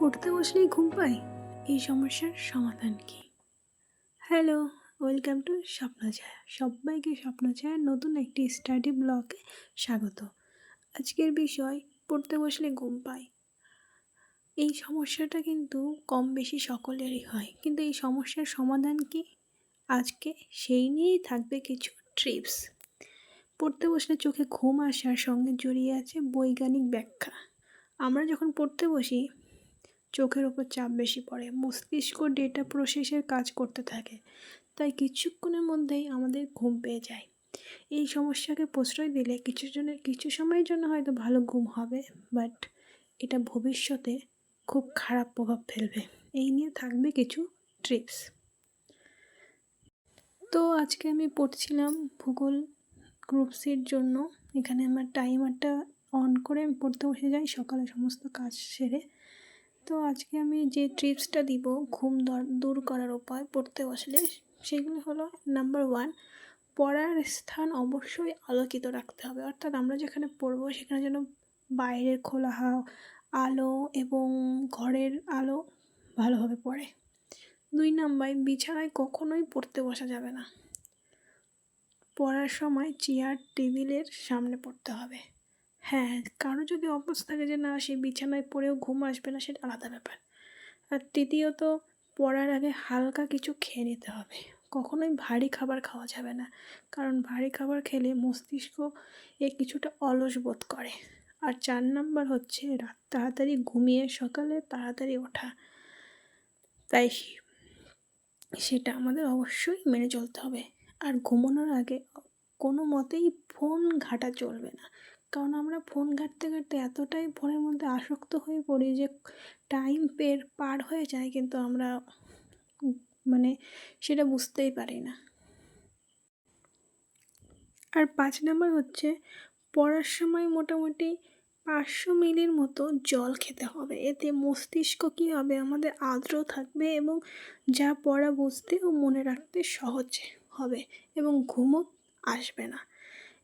পড়তে বসলেই ঘুম পায় এই সমস্যার সমাধান কি? হ্যালো ওয়েলকাম টু স্বপ্ন স্বপ্নছায়া। সবাইকে স্বপ্নছায়ার নতুন একটি স্টাডি ব্লগে স্বাগত। আজকের বিষয়, পড়তে বসলে ঘুম পায় এই সমস্যাটা কিন্তু কম বেশি সকলেরই হয়। কিন্তু এই সমস্যার সমাধান কি? আজকে সেই নিয়েই থাকবে কিছু ট্রিপস পড়তে বসলে চোখে ঘুম আসার সঙ্গে জড়িয়ে আছে বৈজ্ঞানিক ব্যাখ্যা। আমরা যখন পড়তে বসি চোখের ওপর চাপ বেশি পড়ে। মস্তিষ্ক ডেটা প্রসেসের কাজ করতে থাকে। তাই কিছুক্ষণের মধ্যেই আমাদের ঘুম পেয়ে যায়। এই সমস্যাকে প্রশ্রয় দিলে কিছু জনের, কিছু সময়ের জন্য হয়তো ভালো ঘুম হবে বাট এটা ভবিষ্যতে খুব খারাপ প্রভাব ফেলবে। এই নিয়ে থাকবে কিছু ট্রিপস তো আজকে আমি পড়ছিলাম ভূগোল গ্রুপ সির জন্য। এখানে আমার টাইমারটা অন করে আমি পড়তে বসে যাই সকালে সমস্ত কাজ সেরে। তো আজকে আমি যে ট্রিপসটা দিব, ঘুম দূর করার উপায় পড়তে বসলে সেগুলো হলো নাম্বার ওয়ান পড়ার স্থান অবশ্যই আলোকিত রাখতে হবে। অর্থাৎ আমরা যেখানে পড়ব সেখানে যেন বাইরের খোলা আলো এবং ঘরের আলো ভালোভাবে পড়ে। দুই নাম্বার বিছানায় কখনোই পড়তে বসা যাবে না। পড়ার সময় চেয়ার টেবিলের সামনে পড়তে হবে। হ্যাঁ কারও যদি অভ্যাস থাকে যে না, সে বিছানায় পড়েও ঘুম আসবে না, সেটা আলাদা ব্যাপার। আর তৃতীয়ত, পড়ার আগে হালকা কিছু খেয়ে নিতে হবে। কখনোই ভারী খাবার খাওয়া যাবে না, কারণ ভারী খাবার খেলে মস্তিষ্ক এ কিছুটা অলস বোধ করে। আর চার নাম্বার হচ্ছে, রাত তাড়াতাড়ি ঘুমিয়ে সকালে তাড়াতাড়ি ওঠা। তাই সেটা আমাদের অবশ্যই মেনে চলতে হবে। আর ঘুমানোর আগে কোনো মতেই ফোন ঘাঁটা চলবে না। কারণ আমরা ফোন ঘাঁটতে ঘাঁটতে এতটাই ফোনের মধ্যে আসক্ত হয়ে পড়ি যে টাইম পের, পার হয়ে যায় কিন্তু আমরা মানে সেটা বুঝতেই পারি না। আর পাঁচ নাম্বার হচ্ছে পড়ার সময় মোটামুটি পাঁচশো মিলির মতো জল খেতে হবে। এতে মস্তিষ্ক কী হবে, আমাদের আর্দ্র থাকবে এবং যা পড়া বুঝতে ও মনে রাখতে সহজ হবে এবং ঘুমও আসবে না।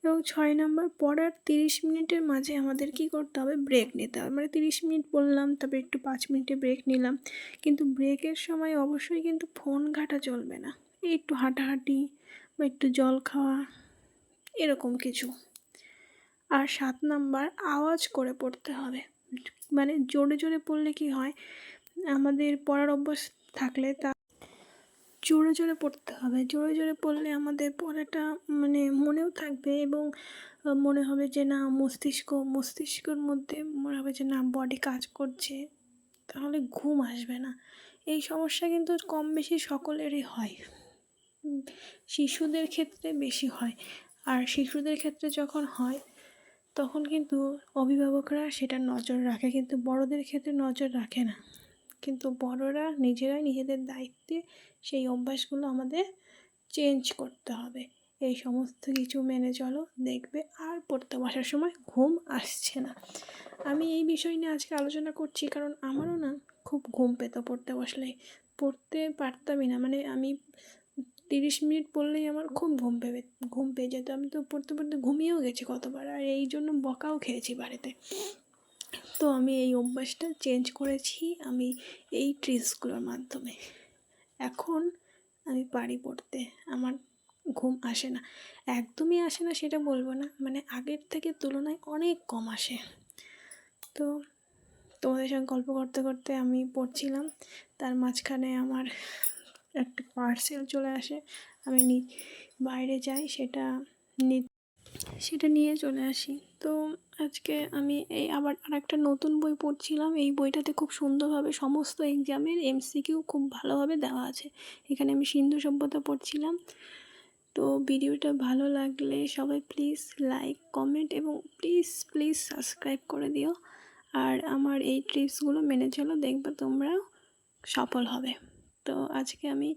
এবং ছয় নম্বর, পড়ার তিরিশ মিনিটের মাঝে আমাদের কী করতে হবে? ব্রেক নিতে হবে। মানে তিরিশ মিনিট পড়লাম তারপর একটু পাঁচ মিনিটে ব্রেক নিলাম। কিন্তু ব্রেকের সময় অবশ্যই কিন্তু ফোন ঘাটা চলবে না। এই একটু হাঁটাহাঁটি বা একটু জল খাওয়া, এরকম কিছু। আর সাত নাম্বার, আওয়াজ করে পড়তে হবে। মানে জোরে জোরে পড়লে কি হয়? আমাদের পড়ার অভ্যাস থাকলে তা জোরে জোরে পড়তে হবে। জোরে জোরে পড়লে আমাদের পড়াটা মানে মনেও থাকবে এবং মনে হবে যে না, মস্তিষ্ক, মস্তিষ্কর মধ্যে মনে হবে যে না বডি কাজ করছে। তাহলে ঘুম আসবে না। এই সমস্যা কিন্তু কম বেশি সকলেরই হয়। শিশুদের ক্ষেত্রে বেশি হয়। আর শিশুদের ক্ষেত্রে যখন হয়, তখন কিন্তু অভিভাবকরা সেটা নজর রাখে, কিন্তু বড়দের ক্ষেত্রে নজর রাখে না। কিন্তু বড়রা নিজেরাই নিজেদের দায়িত্বে সেই অভ্যাসগুলো আমাদের চেঞ্জ করতে হবে। এই সমস্ত কিছু মেনে চলো, দেখবে আর পড়তে বসার সময় ঘুম আসছে না। আমি এই বিষয় নিয়ে আজকে আলোচনা করছি কারণ আমারও না খুব ঘুম পেত পড়তে বসলে পড়তে পারতামই না মানে আমি তিরিশ মিনিট পড়লেই আমার খুব ঘুম পেবে ঘুম পেয়ে যেত। আমি তো পড়তে পড়তে ঘুমিয়েও গেছি কতবার, আর এই জন্য বকাও খেয়েছি বাড়িতে। তো আমি এই অভ্যাসটা চেঞ্জ করেছি আমি এই ট্রিক্সগুলোর মাধ্যমে। এখন আমি পারি পড়তে, আমার ঘুম আসে না। একদমই আসে না সেটা বলব না মানে আগের থেকে তুলনায় অনেক কম আসে। তো তোমাদের সঙ্গে গল্প করতে করতে আমি পড়ছিলাম, তার মাঝখানে আমার একটা পার্সেল চলে আসে, আমি বাইরে যাই সেটা সেটা নিয়ে চলে আসি। তো আজকে আমি এই আবার আর একটা নতুন বই পড়ছিলাম। এই বইটাতে খুব সুন্দরভাবে সমস্ত এক্সামের এমসিকিউ খুব ভালোভাবে দেওয়া আছে। এখানে আমি সিন্ধু সভ্যতা পড়ছিলাম। তো ভিডিওটা ভালো লাগলে সবাই প্লিজ লাইক, কমেন্ট এবং প্লিজ প্লিজ সাবস্ক্রাইব করে দিও। আর আমার এই ট্রিপসগুলো মেনে চলো, দেখবে তোমরাও সফল হবে। তো আজকে আমি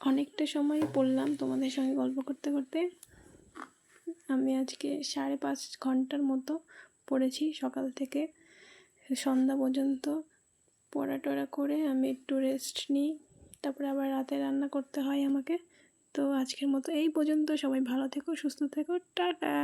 অনেকটা সময় পড়লাম তোমাদের সঙ্গে গল্প করতে করতে। আমি আজকে সাড়ে পাঁচ ঘণ্টার মতো পড়েছি সকাল থেকে। সন্ধ্যা পর্যন্ত পড়া টড়া করে আমি একটু রেস্ট নিই। তারপরে আবার রাতে রান্না করতে হয় আমাকে। তো আজকের মতো এই পর্যন্ত। সবাই ভালো থেকো, সুস্থ থেকো। টাটা!